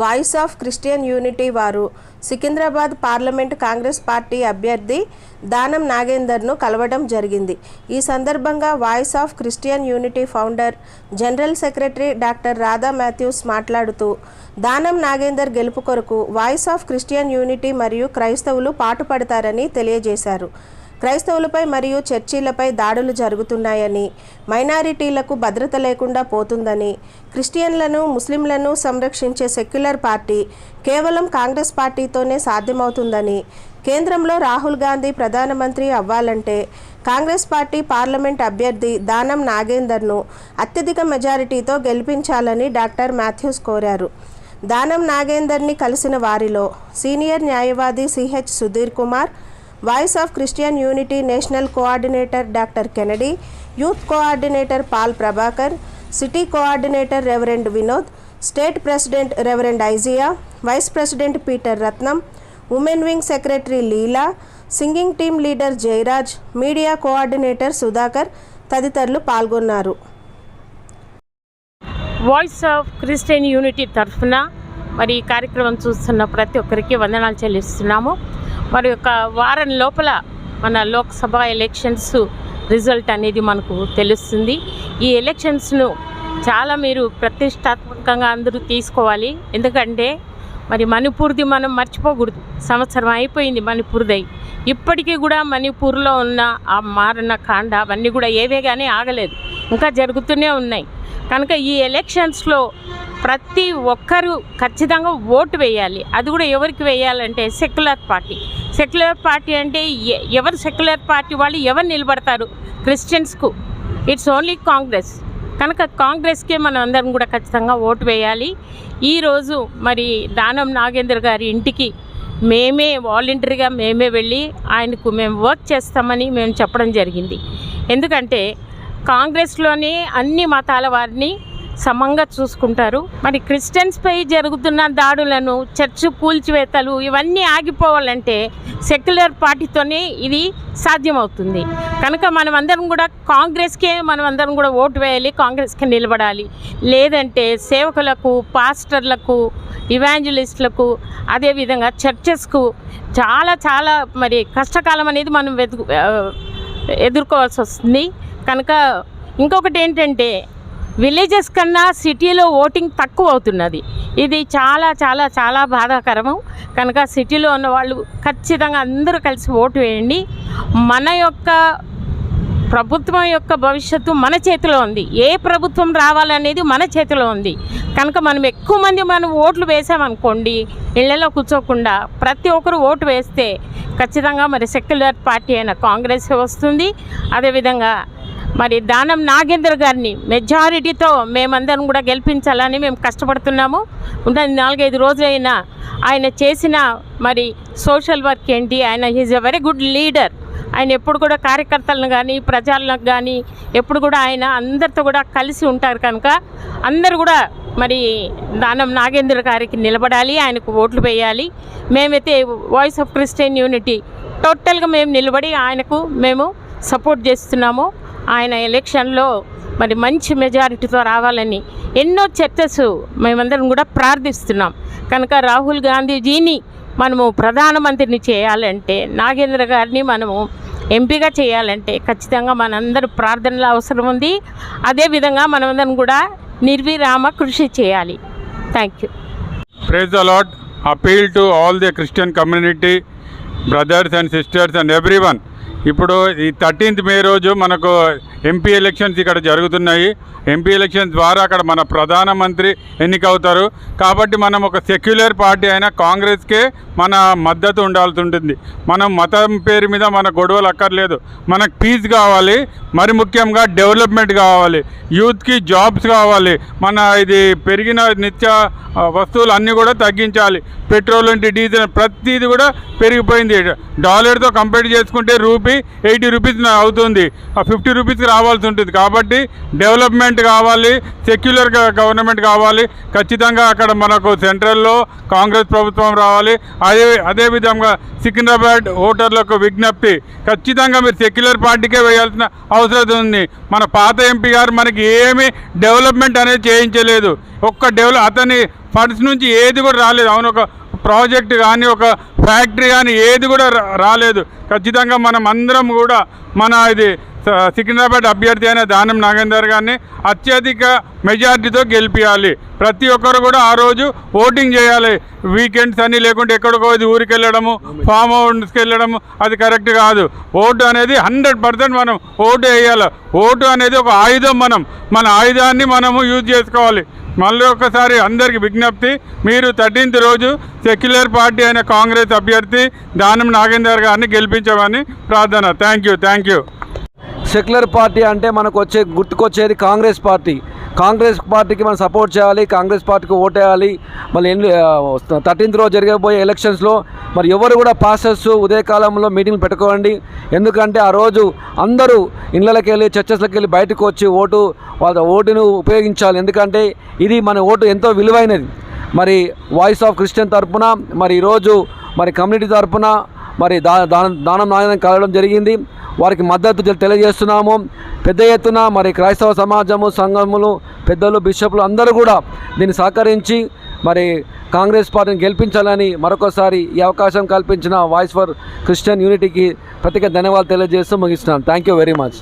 Voice of Christian unity వారు Secunderabad parliament Congress party అభ్యర్థి దానం నాగేందర్ను కలవడం జరిగింది. ఈ సందర్భంగా voice of Christian unity founder general secretary doctor Radha Mathews మాట్లాడుతూ దానం నాగేందర్ గెలుపు కొరకు వాయిస్ ఆఫ్ క్రిస్టియన్ యూనిటీ మరియు క్రైస్తవులు పాటుపడతారని తెలియజేశారు. క్రైస్తవులపై మరియు చర్చీలపై దాడులు జరుగుతున్నాయని మైనారిటీలకు భద్రత లేకుండా పోతుందని క్రిస్టియన్లను ముస్లింలను సంరక్షించే సెక్యులర్ పార్టీ కేవలం కాంగ్రెస్ పార్టీతోనే సాధ్యమవుతుందని కేంద్రంలో రాహుల్ గాంధీ ప్రధానమంత్రి అవ్వాలంటే కాంగ్రెస్ పార్టీ పార్లమెంట్ అభ్యర్థి దానం నాగేందర్ను అత్యధిక మెజారిటీతో గెలిపించాలని డాక్టర్ మాథ్యూస్ కోరారు. దానం నాగేందర్ని కలిసిన వారిలో సీనియర్ న్యాయవాది CH Sudheer Kumar voice of Christian unity national coordinator doctor Kennedy youth coordinator Paul Prabhakar city coordinator reverend Vinod state president reverend Isaiah vice president Peter Ratnam women wing secretary Leela singing team leader Jayaraj media coordinator Sudhakar తదితరులు పాల్గొన్నారు. Voice of Christian unity తరఫున మరి ఈ కార్యక్రమం చూస్తున్న ప్రతి ఒక్కరికి వందనాలు చెల్లిస్తున్నాము. మరి ఒక వారం లోపల మన లోక్సభ ఎలక్షన్స్ రిజల్ట్ అనేది మనకు తెలుస్తుంది. ఈ ఎలక్షన్స్ను చాలా మీరు ప్రతిష్టాత్మకంగా అందరూ తీసుకోవాలి. ఎందుకంటే మరి మణిపూర్ది మనం మర్చిపోకూడదు. సంవత్సరం అయిపోయింది మణిపూర్దై. ఇప్పటికీ కూడా మణిపూర్లో ఉన్న ఆ మారణ కాండ అవన్నీ కూడా ఏవే కానీ ఆగలేదు. ఇంకా జరుగుతూనే ఉన్నాయి. కనుక ఈ ఎలక్షన్స్లో ప్రతి ఒక్కరూ ఖచ్చితంగా ఓటు వేయాలి. అది కూడా ఎవరికి వేయాలంటే సెక్యులర్ పార్టీ. సెక్యులర్ పార్టీ అంటే ఎ- ఎవరు సెక్యులర్ పార్టీ వాళ్ళు ఎవరు నిలబడతారు? క్రిస్టియన్స్కు. It's only Congress. కనుక కాంగ్రెస్కే మనం అందరం కూడా ఖచ్చితంగా ఓటు వేయాలి. ఈరోజు మరి దానం నాగేంద్ర గారి ఇంటికి మేమే వాలంటరీగా మేమే వెళ్ళి ఆయనకు మేము వర్క్ చేస్తామని మేము చెప్పడం జరిగింది. ఎందుకంటే కాంగ్రెస్లోనే అన్ని మతాల వారిని సమంగా చూసుకుంటారు. మరి క్రిస్టియన్స్పై జరుగుతున్న దాడులను చర్చ్ కూల్చివేతలు ఇవన్నీ ఆగిపోవాలంటే సెక్యులర్ పార్టీతోనే ఇది సాధ్యమవుతుంది. కనుక మనం అందరం కూడా కాంగ్రెస్కే మనం అందరం కూడా ఓటు వేయాలి కాంగ్రెస్కే నిలబడాలి. లేదంటే సేవకులకు పాస్టర్లకు ఇవాంజలిస్టులకు అదేవిధంగా చర్చెస్కు చాలా చాలా మరి కష్టకాలం అనేది మనం వెతుకు ఎదుర్కోవాల్సి వస్తుంది. కనుక ఇంకొకటి ఏంటంటే విలేజెస్ కన్నా సిటీలో ఓటింగ్ తక్కువ అవుతున్నది ఇది చాలా చాలా చాలా బాధాకరము. కనుక సిటీలో ఉన్న వాళ్ళు ఖచ్చితంగా అందరూ కలిసి ఓటు వేయండి. మన యొక్క ప్రభుత్వం యొక్క భవిష్యత్తు మన చేతిలో ఉంది. ఏ ప్రభుత్వం రావాలనేది మన చేతిలో ఉంది. కనుక మనం ఎక్కువ మంది మనం ఓట్లు వేసామనుకోండి ఇళ్ళలో కూర్చోకుండా ప్రతి ఒక్కరు ఓటు వేస్తే ఖచ్చితంగా మరి సెక్యులర్ పార్టీ అయిన కాంగ్రెస్ వస్తుంది. అదేవిధంగా మరి దానం నాగేంద్ర గారిని మెజారిటీతో మేమందరం కూడా గెలిపించాలని మేము కష్టపడుతున్నాము. ఉన్న నాలుగైదు రోజులైనా ఆయన చేసిన మరి సోషల్ వర్క్ ఏంటి? ఆయన is a very good leader. ఆయన ఎప్పుడు కూడా కార్యకర్తలను కానీ ప్రజలకు కానీ ఎప్పుడు కూడా ఆయన అందరితో కూడా కలిసి ఉంటారు కనుక అందరు కూడా మరి దానం నాగేంద్ర గారికి నిలబడాలి ఆయనకు ఓట్లు వేయాలి. మేమైతే వాయిస్ ఆఫ్ క్రిస్టియన్ యూనిటీ టోటల్గా మేము నిలబడి ఆయనకు మేము సపోర్ట్ చేస్తున్నాము. ఆయన ఎలక్షన్లో మరి మంచి మెజారిటీతో రావాలని ఎన్నో చర్చస్ మేమందరం కూడా ప్రార్థిస్తున్నాం. కనుక రాహుల్ గాంధీజీని మనము ప్రధానమంత్రిని చేయాలంటే నాగేంద్ర గారిని మనము ఎంపీగా చేయాలంటే ఖచ్చితంగా మనందరూ ప్రార్థనలు అవసరం ఉంది. అదేవిధంగా మనమందరం కూడా నిర్విరామ కృషి చేయాలి. Thank you. Praise the appeal to all the Christian community brothers and sisters and everyone ఇప్పుడు ఈ థర్టీన్త్ మే రోజు మనకు ఎంపీ ఎలక్షన్స్ ఇక్కడ జరుగుతున్నాయి. ఎంపీ ఎలక్షన్స్ ద్వారా అక్కడ మన ప్రధానమంత్రి ఎన్నికవుతారు. కాబట్టి మనం ఒక సెక్యులర్ పార్టీ అయిన కాంగ్రెస్కే మన మద్దతు ఉండాల్సి ఉంటుంది మనం మతం పేరు మీద మన గొడవలు అక్కర్లేదు. మనకు పీస్ కావాలి. మరి ముఖ్యంగా డెవలప్మెంట్ కావాలి. యూత్కి జాబ్స్ కావాలి. మన ఇది పెరిగిన నిత్య వస్తువులు అన్నీ కూడా తగ్గించాలి. పెట్రోల్ అంటే డీజిల్ ప్రతిది కూడా పెరిగిపోయింది. డాలర్తో కంపేర్ చేసుకుంటే రూపీ ఎయిటీ రూపీస్ అవుతుంది. ఆ ఫిఫ్టీ రూపీస్కి రావాల్సి ఉంటుంది. కాబట్టి డెవలప్మెంట్ కావాలి సెక్యులర్ గవర్నమెంట్ కావాలి. ఖచ్చితంగా అక్కడ మనకు సెంట్రల్లో కాంగ్రెస్ ప్రభుత్వం రావాలి. అదే అదేవిధంగా సికింద్రాబాద్ ఓటర్లకు విజ్ఞప్తి ఖచ్చితంగా మీరు సెక్యులర్ పార్టీకే వేయాల్సిన అవసరం ఉంది. మన పాత ఎంపీ గారు మనకి ఏమీ డెవలప్మెంట్ అనేది చేయించలేదు. ఒక్క డెవలప్ అతని ఫండ్స్ నుంచి ఏది కూడా రాలేదు. అవును ఒక ప్రాజెక్ట్ కానీ ఒక ఫ్యాక్టరీ కానీ ఏది కూడా రాలేదు. ఖచ్చితంగా మనం అందరం కూడా మన ఇది సికింద్రాబాద్ అభ్యర్థి అయిన దానం నాగేందర్ గారిని అత్యధిక మెజార్టీతో గెలిపించాలి ప్రతి ఒక్కరు కూడా ఆ రోజు ఓటింగ్ చేయాలి. వీకెండ్స్ అని లేకుంటే ఎక్కడికో ఇది ఊరికి వెళ్ళడము ఫామ్ హౌస్కి వెళ్ళడము అది కరెక్ట్ కాదు. ఓటు అనేది హండ్రెడ్ పర్సెంట్ మనం ఓటు వేయాలి. ఓటు అనేది ఒక ఆయుధం మనం. మన ఆయుధాన్ని మనము యూజ్ చేసుకోవాలి. మళ్ళీ ఒకసారి అందరికి విజ్ఞప్తి మీరు థర్టీన్త్ రోజు సెక్యులర్ పార్టీ అయిన కాంగ్రెస్ అభ్యర్థి దానం నాగేందర్ గారిని గెలిపించమని ప్రార్థన. Thank you thank you. Secular party అంటే మనకు వచ్చే గుర్తుకొచ్చేది కాంగ్రెస్ పార్టీ. కాంగ్రెస్ పార్టీకి మనం సపోర్ట్ చేయాలి కాంగ్రెస్ పార్టీకి ఓటేయాలి. మళ్ళీ ఎన్ని థర్టీన్త్ రోజు జరగబోయే ఎలక్షన్స్లో మరి ఎవరు కూడా పాస్టర్స్ ఉదయకాలంలో మీటింగ్లు పెట్టుకోండి. ఎందుకంటే ఆ రోజు అందరూ ఇళ్ళకి వెళ్ళి చర్చెస్లకు వెళ్ళి బయటకు వచ్చి ఓటు వాళ్ళ ఓటును ఉపయోగించాలి. ఎందుకంటే ఇది మన ఓటు ఎంతో విలువైనది. మరి వాయిస్ ఆఫ్ క్రిస్టియన్ తరపున మరి ఈరోజు మరి కమ్యూనిటీ తరపున మరి దా దానం దానం నాయనం కలగడం జరిగింది. వారికి మద్దతు తెలియజేస్తున్నాము. పెద్ద ఎత్తున మరి క్రైస్తవ సమాజము సంఘములు పెద్దలు బిషప్లు అందరూ కూడా దీన్ని సహకరించి మరి కాంగ్రెస్ పార్టీని గెలిపించాలని మరొకసారి ఈ అవకాశం కల్పించిన వాయిస్ ఫర్ క్రిస్టియన్ యూనిటీకి ప్రత్యేక ధన్యవాదాలు తెలియజేస్తూ ముగిస్తున్నాను. Thank you very much.